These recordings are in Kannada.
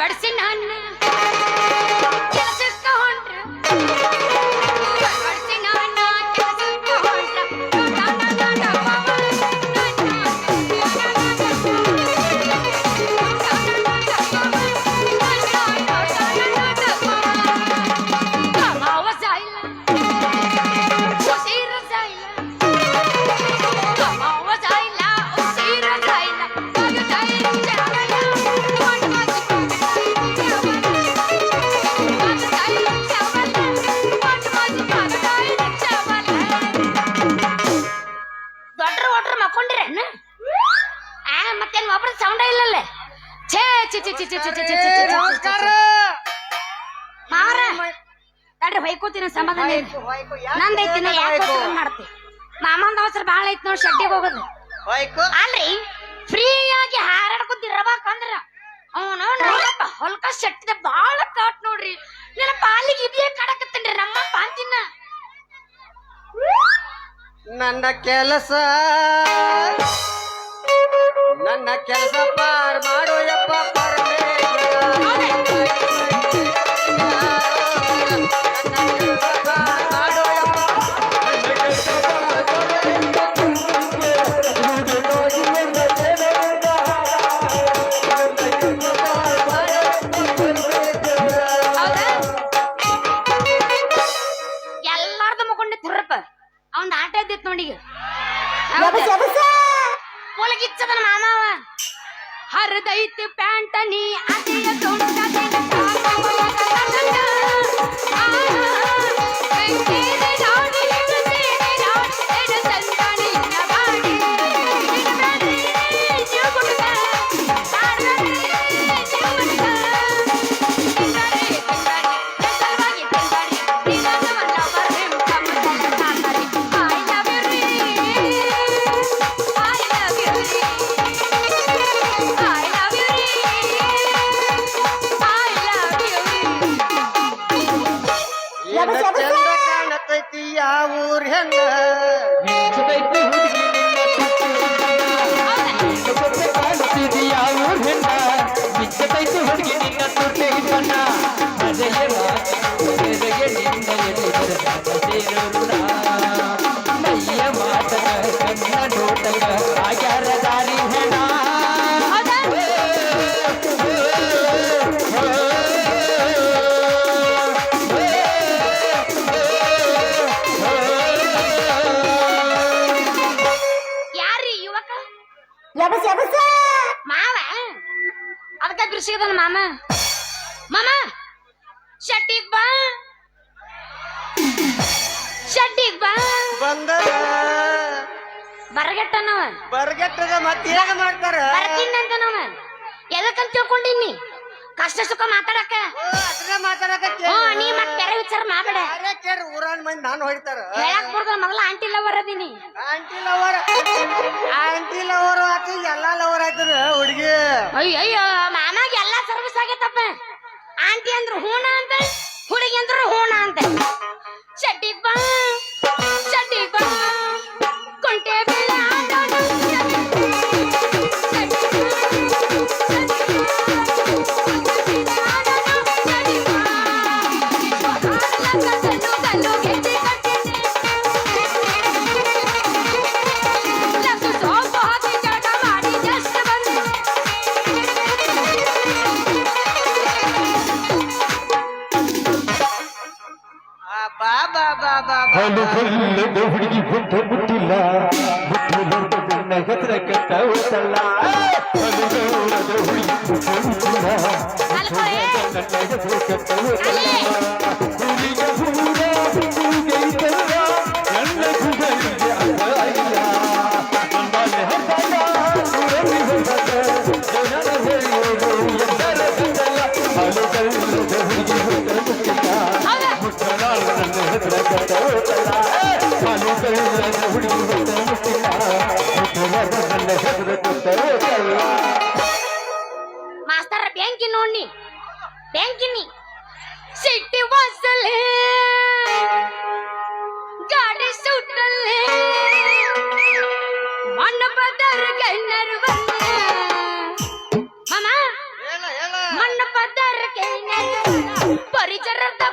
ever seen, honey? ಮಾಡ್ತಿ? ಮಾಮಂದ ಅವಸರ ಬಹಳ ಐತಿ ನೋಡಿ ಶೆಡ್ಡಿಗೆ ಹೋಗೋದು. ಅಲ್ರಿ ಫ್ರೀಯಾಗಿ ಹಾರಾಡ್ಕೊತ ಅಂದ್ರ ಅವನು ನಮ್ಮಪ್ಪ ಹೊಲ್ಕ ಶೆಟ್ಟಿದ ಬಹಳ ಕಾಟ್ ನೋಡ್ರಿ. ನನ್ನ ಪಾಲಿಗೆ ಇದೇ ಕಡಕತ್ತನ್ರಿ ನಮ್ಮ ಪಾಂತಿನ ನನ್ನ ಕೆಲಸ ನನ್ನ ಕೆಲಸ ಪಾರ್ ಮಾಡೋಯಪ್ಪ ಕರ್ಕೊಂಡು ತುರ್ರಪ್ಪ ಅವನ್ ಆಟ ಇದ್ದಿತ್ತು ನೋಡಿ ಪೊಲಗಿಚ್ಚದ ಮಾಮಾವ ಹರಿದೈತಿ ಪ್ಯಾಂಟ ನೀ ಆಟೆಯ ತೊಂಡ ಮಾಮ ಶೆಟ್ಟಿಗ್ ಬಾ. ಶೆಟ್ಟಿಗ್ ಬಾ. ಬಂದ ಬರಗೆಟ್ಟನವ. ಬರ್ಗೆಟ್ಟದ ಮತ್ತೆ ಏನಾಗ ಮಾಡ್ತಾರ? ಬರ್ತೀನಂತ ನಾವ ಎದಕ್ಕಂತ ತಿಳ್ಕೊಂಡಿನಿ ಕಷ್ಟ ಸುಖ ಮಾತಾಡಕ. ಅದನ್ನ ಮಾತಾಡಕತ್ತಿ ನೀ ಮತ್ತೆ ಬೇರೆ ವಿಚಾರ ಮಾಡಬೇಡ ಯಾರ್ಯಾರ ಊರಾನ್ ಮಂದಿ ನಾನು ಹೊಡಿತಾರ. ಹೇಳಕ್ ಬರ್ದ ಮಗಳ ಆಂಟಿ ಲವರ್ ಅದೀನಿ. ಆಂಟಿ ಲವರ್ ಆಂಟಿ ಲವರ್ ಆತು ಎಲ್ಲಾ ಲವರ್ ಆಯ್ತಾರ ಹುಡುಗಿ. ಅಯ್ಯೋ ಮಾಮಾಗ ಎಲ್ಲಾ ಏನಪ್ಪ ಆಂಟಿ ಅಂದ್ರು ಹೂಣ ಅಂತ ಹುಡುಗಿ ಅಂದ್ರು ಹೂಣ ಅಂತ. ಚಡ್ಡಿ ಬಾ. 아, 네. chicharrón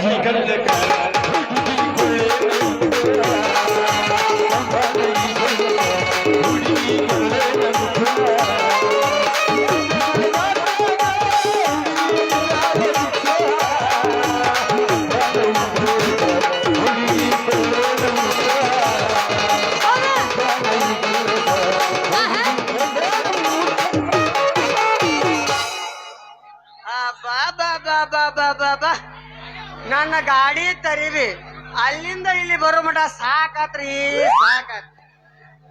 Gracias. ಗಾಡಿ ತರಿವಿ. ಅಲ್ಲಿಂದ ಇಲ್ಲಿ ಬರೋ ಮಟ ಸಾಕಾತ್ರಿ ಸಾಕಾತ್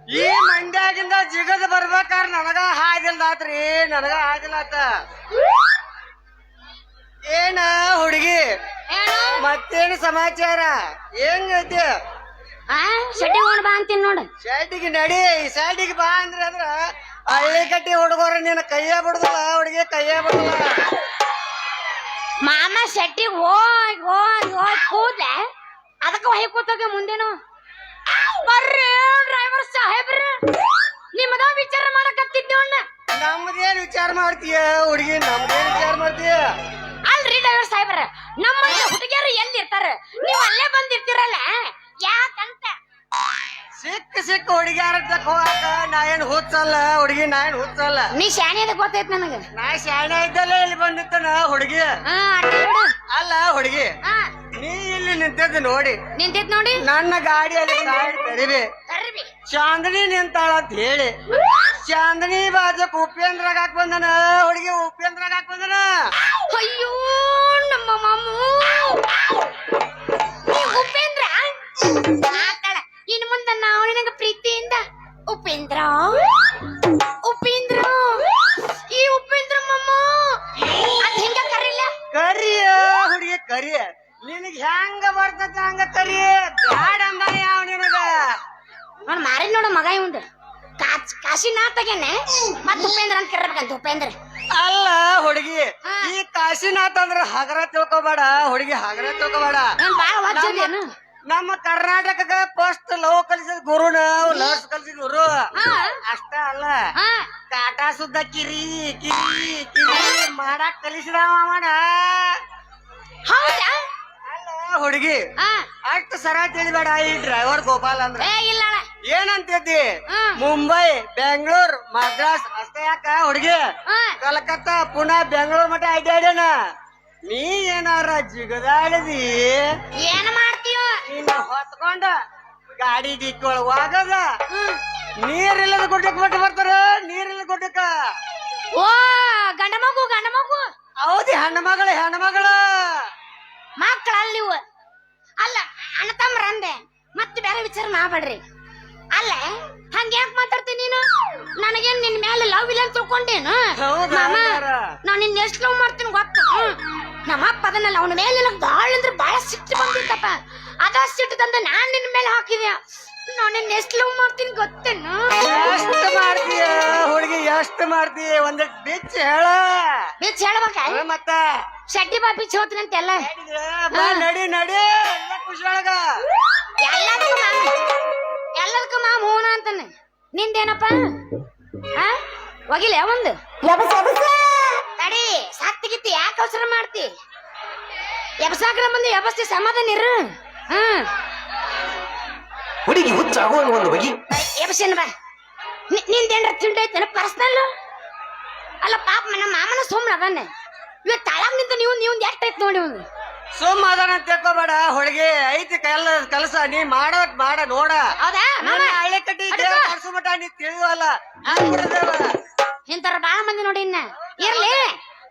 ಈ ಮಂಡ್ಯಾಗಿಂದ ಜಿಗದ್ ಬರ್ಬೇಕಾರ ನನಗ ಹಾದಿಲ್ದಾತ್ರಿ ನನಗ ಹಾದಿಲ್ಲಾತ ಏನ ಹುಡುಗಿ? ಮತ್ತೇನು ಸಮಾಚಾರ? ಹೆಂಗೈತಿ ಆ ಸೈಡಿಗೆ ಹೋಗ್ ಬಾ ಅಂತೀನಿ ನೋಡು. ಶೆಟ್ಟಿಗೆ ನಡಿ ಈ ಸೈಡಿಗೆ ಬಾ ಅಂದ್ರೆ ಅಂದ್ರ ಹಳ್ಳಿ ಕಟ್ಟಿ ಹುಡುಗರ ನಿನ್ನ ಕೈಯ ಬಿಡುದಲ್ಲ ಹುಡುಗಿ ಕೈಯ ಬಿಡುದಲ್ಲ. ಮಾಮ ಶೆಟ್ಟಿ ಹೋಗ್ ಹೋಗ್ ಹೋಗ್ ಕೂದ್ಲೆ. ಅದಕ್ಕೆ ಹೊಯ್ ಕೂತೋಗೆ ಮುಂದೇನು? ಬರ್ರಿ ಡ್ರೈವರ್ ಸಾಹೇಬ್ರ ನಿಮ್ಮದ ವಿಚಾರ ಮಾಡಕತ್ತಿದ್ದವಣ್ಣ ನಮ್ದೇನ್ ವಿಚಾರ ಮಾಡ್ತೀಯ ಹುಡುಗಿ ನಮ್ದೇನ್ ವಿಚಾರ ಮಾಡ್ತೀಯ? ಅಲ್ರಿ ಡ್ರೈವರ್ ಸಾಹೇಬ್ರ. ನಮ್ಮ ಹುಡುಗಿಯರು ಎಲ್ಲಿ ಇರ್ತಾರ ನೀವು ಅಲ್ಲೇ ಬಂದಿರ್ತೀರಲ್ಲ? ಯಾಕಂತ? ಸಿಕ್ಕ ಸಿಕ್ಕ ಹುಡುಗಿಯಾರ ಹೋಗಾಕ ನಾ ಏನ್ ಹುಚ್ಚಲ್ಲ ಹುಡುಗಿ ನಾ ಏನ್ ಹುಚ್ಚಲ್ಲ. ನೀ ಶಾಣೆ ಅದ ಗೊತ್ತೈತ್ ನನಗ? ನಾ ಶಾಣೆ ಇದ್ದಲ್ಲ ಇಲ್ಲಿ ಬಂದಿತ್ತನ ಹುಡುಗಿ. ಅಲ್ಲ ಹುಡುಗಿ. ಹಾ. ನೀ ಇಲ್ಲಿ ನಿಂತಿದ್ದು ನೋಡಿ. ನಿಂತೈತ್ ನೋಡಿ? ನನ್ನ ಗಾಡಿಯಲ್ಲಿ ಕರಿಬಿ ಚಾಂದನಿ ನಿಂತಾಳ ಅಂತ ಹೇಳಿ. ಚಾಂದನಿ ಬಾಜಕ್ ಉಪೇಂದ್ರಾಗ ಹಾಕ್ ಬಂದನ ಹುಡುಗಿ ಉಪೇಂದ್ರಾಗ ಹಾಕ್ ಬಂದನ. ಅಯ್ಯೋ ನಮ್ಮ ಮಾಮೂ. ಉಪೇಂದ್ರ ಆತಳ ಇನ್ನು ಮುಂದೆ ನಾವು ನಿನಗೆ ಪ್ರೀತಿಯಿಂದ ಉಪೇಂದ್ರ? ಉಪೇಂದ್ರ? ಈ ಉಪೇಂದ್ರ ಮಾಮ ಅದ್ ಹಿಂಗ ಕರಿಲ್ಲ ಕರಿಯ ಹುಡುಗಿ ಕರಿಯ. ನಿನಗ್ ಹೆಂಗ ಬರ್ತದ ಹಂಗ ಕರಿ. ಬ್ಯಾಡ ಅಂದ ಯಾವ ನಿನಗ? ನೋಡ್ ಮಾರಿ ನೋಡು ಮಗ ಇವಂದು. ಕಾಚ್ ಕಾಶಿನಾಥಗೇನೆ ಮತ್ ಉಪೇಂದ್ರ ಅಂತ ಕರಿಬೇಕಂತ ಉಪೇಂದ್ರ. ಅಲ್ಲ ಹುಡುಗಿ ಹಾ. ಈ ಕಾಶಿನಾಥ್ ಅಂದ್ರ ಹಗರ ತಿಳ್ಕೊಬೇಡ ಹುಡುಗಿ ಹಗರ ತಿಳ್ಕೊಬೇಡ. ಏನ್ ಬಾಳ ವಜ್ಜದೇನು ನಮ್ಮ ಕರ್ನಾಟಕದ ಫಸ್ಟ್ ಲವ್ ಕಲಿಸಿದ ಗುರುನ ಲವ್ಸ್ ಕಲಿಸಿದ ಗುರು ಹಾ ಅಷ್ಟ ಅಲ್ಲ ಹಾ ಕಾಟಾ ಸುದ್ದ ಕಿರಿ ಕಿರಿ ಕಿರಿ ಮಾಡಾಕ್ ಕಲಿಸಿದವ ಮಾಡ ಹೌದಾ? ಅಲ್ಲ ಹುಡುಗಿ ಹಾ ಅಷ್ಟು ಸರ ತಿಳಿಬೇಡ ಈ ಡ್ರೈವರ್ ಗೋಪಾಲ್ ಅಂದ್ರೆ. ಏ ಇಲ್ಲ ಅಣ್ಣ. ಏನಂತಿದ್ದಿ. ಮುಂಬೈ ಬೆಂಗಳೂರ್ ಮದ್ರಾಸ್ ಅಷ್ಟೇ ಯಾಕ ಹುಡುಗಿ? ಹಾ. ಕಲ್ಕತ್ತಾ ಪುನಃ ಬೆಂಗಳೂರ್ ಮಟ್ಟ ಅಡ್ಡಾಡ್ಯಾನ ನೀ ಏನಾರ ಜಿಗದಾಡದಿ? ಏನ್ ಮಾಡ್ತೀವ ನಿನ್ನ ಹೊತ್ಕೊಂಡ ಗಾಡಿ ಡಿಕ್ಕೊಳವಾಗದ ಹ್ಮ್. ನೀರಿಲ್ಲದ ಗುಡ್ಡಕ್ ಬಿಟ್ಟು ಬರ್ತಾರ ನೀರಿಲ್ಲದ ಗುಡ್ಡಕ್ಕ ಓ ಗಂಡ ಮಗು ಗಂಡ ಮಗು ಹೌದಿ ಹೆಣ್ಣು ಮಗಳು ಹೆಣ್ಣು ಮಗಳು ಮಕ್ಕಳ ನೀವು ಅಲ್ಲ ಅಣ್ಣ ತಮ್ಮರ ಅಂದೆ. ಮತ್ತೆ ಬೇರೆ ವಿಚಾರ ಮಾಡ್ಬೇಡ್ರಿ. ಅಲ್ಲ ಹಂಗ ಯಾಕೆ ಮಾತಾಡ್ತೀನಿ ನೀನು? ನನಗೇನ್ ನಿನ್ ಮೇಲೆ ಲವ್ ಇಲ್ಲ ಅಂತ ತಿಳ್ಕೊಂಡೇನು? ಮಾಮ? ನಾನ್ ನಿನ್ ಎಷ್ಟು ಲವ್ ಮಾಡ್ತೀನಿ ಗೊತ್ತು. ನಮ್ಮ ಅಪ್ಪ ಅದನ್ನಲ್ಲ ಅವನ ಮೇಲೆ ನನಗೆ ಬಾಳ ಅಂದ್ರೆ ಭಾಳ ಸಿಟ್ಟು ಬಂದಿತ್ತಪ್ಪ. ಅದ ಸಿಟ್ಟು ತಂದು ನಾನ್ ನಿನ್ ಮೇಲೆ ಹಾಕಿದ್ಯಾ? ನಾನ್ ಎಷ್ಟು ಲವ್ ಮಾಡ್ತೀನಿ ಗೊತ್ತೇನು? ಎಷ್ಟು ಮಾಡ್ತೀಯ ಹುಡುಗಿ ಎಷ್ಟು ಮಾಡ್ತೀಯ? ಒಂದ್ ಬಿಚ್ ಹೇಳ. ಬಿಚ್ ಹೇಳ್ಬೇಕ ಹಾ, ಮತ್ತ? ಶೆಟ್ಟಿ ಬಾ ಬಿಚ್ಚ ಹೋಗ್ತೀನಿ ಅಂತೆಲ್ಲ. ಬಾ ನಡಿ ನಡಿ. ಎಲ್ಲ ಖುಷಿ ಒಳಗ. ಎಲ್ಲದಕ್ಕೂ ಮಾಮ. ಎಲ್ಲದಕ್ಕೂ ಮಾಮ ಹೂನ ಅಂತಾನೆ. ನಿಂದೇನಪ್ಪ? ಆ ಹೋಗಿಲ್ಲ ಒಂದು? ತಡಿ ಸತ್ತಿಗಿತ್ತಿ ಯಾಕೆ ಅವಸರ ಮಾಡ್ತಿ? ಎಬಸಾಕ್ರ ಬಂದು ಎಬಸ್ತಿ ಸಮಾಧಾನ ಇರು. ಹ್ಮ್ ಹುಡುಗಿ ಹುಚ್ಚಾಗುವ ಒಂದು ಬಗೆ. ಎಬ್ಸೇನ ಬಾ. ನಿಂದೇನ್ರ ತಿಂಡಿ ಐತೇನ? ಪರ್ಸನಲ್ ಅಲ್ಲ ಪಾಪ ನಮ್ಮ ಮಾಮನ ಸುಮ್ಮನೆ ಅದಾನೆ. ಇವತ್ತು ತಳಗ್ ನಿಂತ ನೀವು ನೀವು ಎಷ್ಟ ಐತ್ ನೋಡಿ ಒಂದು. ಸುಮ್ಮ ಅದನ್ನ ತಿಳ್ಕೊಬೇಡ. ಹೊಳಗೆ ಐತಿ ಕಲ್ಲ ಕೆಲಸ ನೀ ಮಾಡೋದ್ ಮಾಡ ನೋಡ. ಹೌದಾ ಮಾಮ? ಹಳ್ಳಿ ಕಟ್ಟಿ ಮಟ ನೀ ತಿಳಿವಲ್ಲ. ಇಂತರ ಬಾಳ ಮಂದಿ ನೋಡಿ ಇನ್ನ. ಇರ್ಲಿ.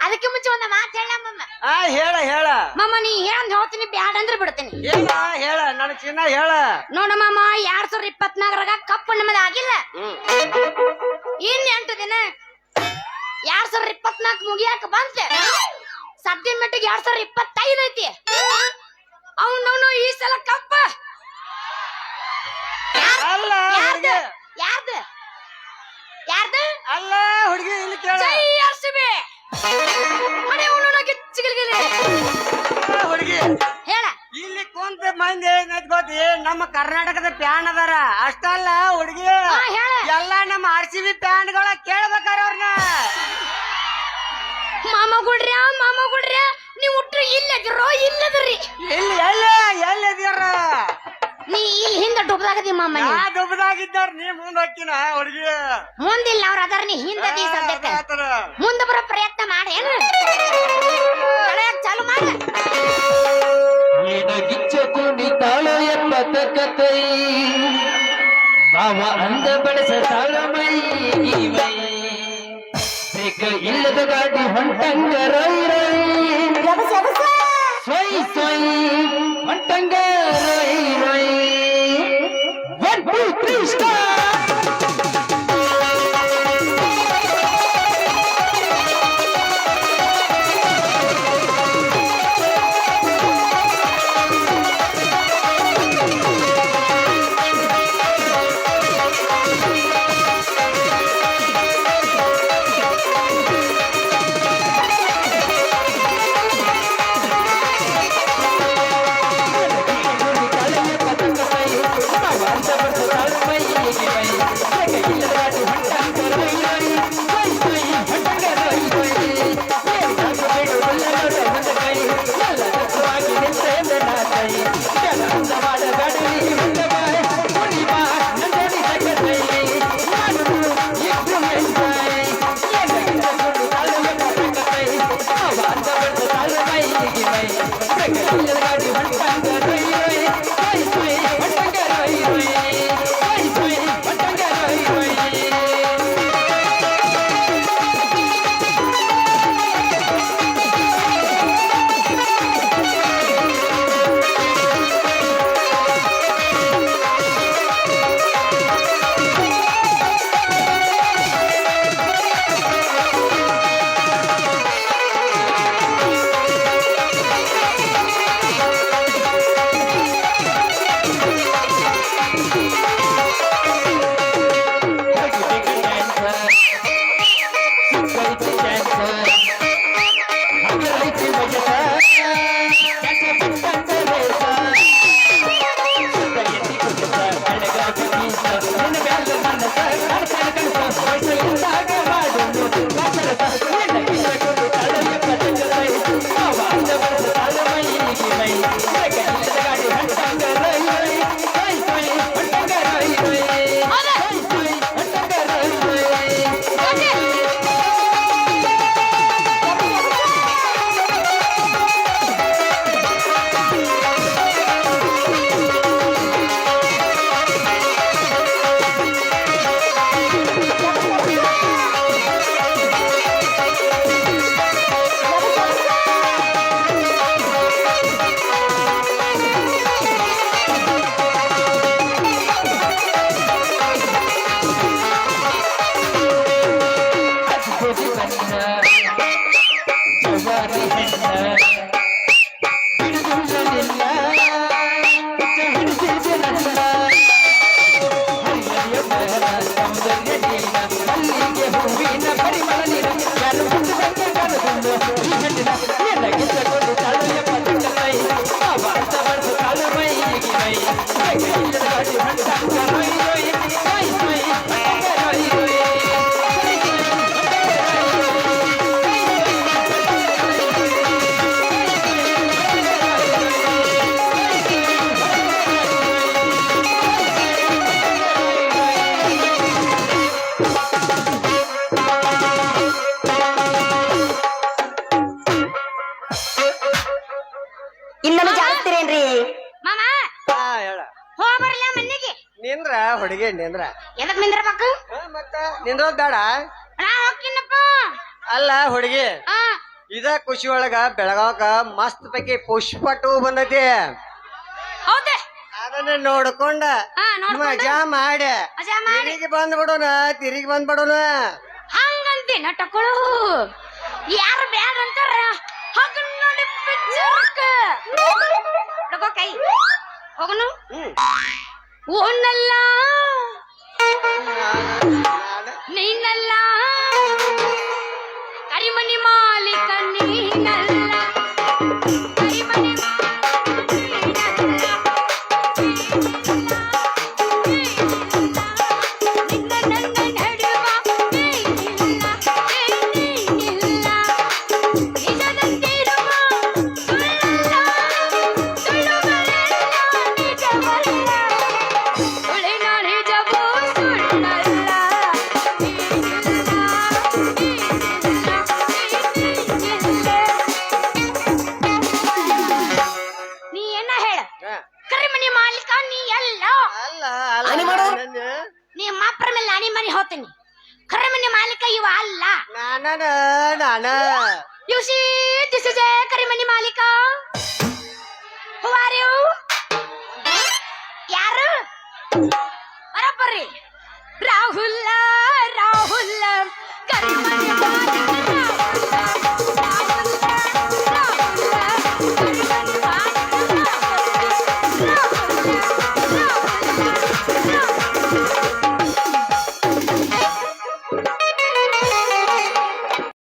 ಅದಕ್ಕೆ ಮುಂಚೆ ಒಂದ ಮಾತು ಹೇಳ ಮಮ್ಮ ಆ ಹೇಳ ಹೇಳ. ಮಮ್ಮ ನೀ ಹೇಳಂದ್ ಹೇಳ್ತೀನಿ ಬ್ಯಾಡ ಅಂದ್ರೆ ಬಿಡ್ತೀನಿ. ಹೇಳ ಹೇಳ ನನ್ನ ಚಿನ್ನ ಹೇಳ. ನೋಡ ಮಾಮ ಎರಡ್ ಸಾವಿರದ ಇಪ್ಪತ್ನಾಲ್ಕರಾಗ ಕಪ್ಪು ನಮ್ಮದ ಆಗಿಲ್ಲ. ಇನ್ ಎಂಟು ದಿನ. ಎರಡ್ ಸಾವಿರದ ಇಪ್ಪತ್ನಾಲ್ಕು ಮುಗಿಯಾಕ ಬಂತೆ. ಸದ್ಯ ಮೆಟ್ಟಿಗೆ ಎರಡ್ ಸಾವಿರದ ಇಪ್ಪತ್ತೈದು ಐತಿ. ಅವನು ಈ ಸಲ ಕಪ್ಪ. ಯಾರ್ದು? ಯಾರ್ದು? ಯಾರ್ದು? ಅಲ್ಲ ಹುಡುಗಿ ಇಲ್ಲಿ ಕೇಳ. ಮಂದಿ ಏನೈತ್ ಗೊತ್ತಿ? ನಮ್ಮ ಕರ್ನಾಟಕದ ಪ್ಯಾನ್ ಅದಾರ. ಅಷ್ಟಲ್ಲ ಹುಡುಗಿ. ಹೇಳ. ಎಲ್ಲ ನಮ್ಮ ಆರ್ ಸಿ ಬಿ ಪ್ಯಾನ್ಗಳ ಕೇಳ್ಬೇಕಾರ ಅವ್ರನ್ನ ಮಾಮ ಗುಡ್ರ ಮಾಮ ಗುಡ್ರ ನೀವು ಹುಟ್ಟ್ರಿ ಇಲ್ಲದಿರೋ ಇಲ್ಲದ್ರಿ. ಇಲ್ಲಿ ಎಲ್ಲ ಇದೀರ ನೀ ಇಲ್ಲಿ ಹಿಂದೆ ಡುಬ್ದಾಗದಿ ಮಾಮ ಯಾ ನಾ ದುಬ್ಬದಾಗಿದ್ದಾರ ನೀ ಮುಂದ್ ಹಾಕಿನ ಹುಡುಗಿ? ಮುಂದಿಲ್ಲ ಅವ್ರ ಅದರ ನೀ ಹಿಂದದಿ ಸದ್ಯಕ್ಕೆ. ಮುಂದೆ ಬರೋ ಪ್ರಯತ್ನ ಮಾಡಿ ಏನು? ಚಾಲು ಮಾಡ. பதக்கத்தை பாவா அந்த படச தாழமை இல்லது காட்டி வண்டங்க வண்டங்க ஒன் டூ த்ரீ ஸ்டார் ನಿಂದ್ರ ಹುಡುಗಿ ನಿಂದ್ರ ಎದಕ್ ನಿಂದ್ರಬೇಕು ಹಾ, ಮತ್ತ? ನಿಂದ್ರೋದ್ ಬೇಡ. ನಾ ಹೋಗ್ತೀನಪ್ಪ. ಅಲ್ಲ ಹುಡುಗಿ ಹಾ. ಇದ ಖುಷಿ ಒಳಗ ಬೆಳಗಾವಕ ಮಸ್ತ್ ಪೈಕಿ ಪುಷ್ಪ ಟೂ ಬಂದೈತಿ. ಹೌದೇ? ಅದನ್ನ ನೋಡ್ಕೊಂಡ ಹಾ ನೋಡ್ಕೊಂಡು. ಮಜಾ ಮಾಡಿ. ಮಜಾ ಮಾಡಿ. ತಿರುಗಿ ಬಂದ್ಬಿಡೋಣ ತಿರುಗಿ ಬಂದ್ಬಿಡೋಣ. ಹಂಗಂತಿ ನಟಕೊಳು ಯಾರು ಬ್ಯಾಡ ಅಂತಾರ? ಹೋಗ ನೋಡಿ ಪಿಕ್ಚರ್ಕ ಹುಡುಗೋ ಕೈ. ಹೋಗನು? ಹ್ಮ್. உன்னல்லா நீ நல்லா கரிமணி மாலை கண்ணீ நல்லா ನಾನು ನಾನು ಯುಶಿ this is a Karimani Malika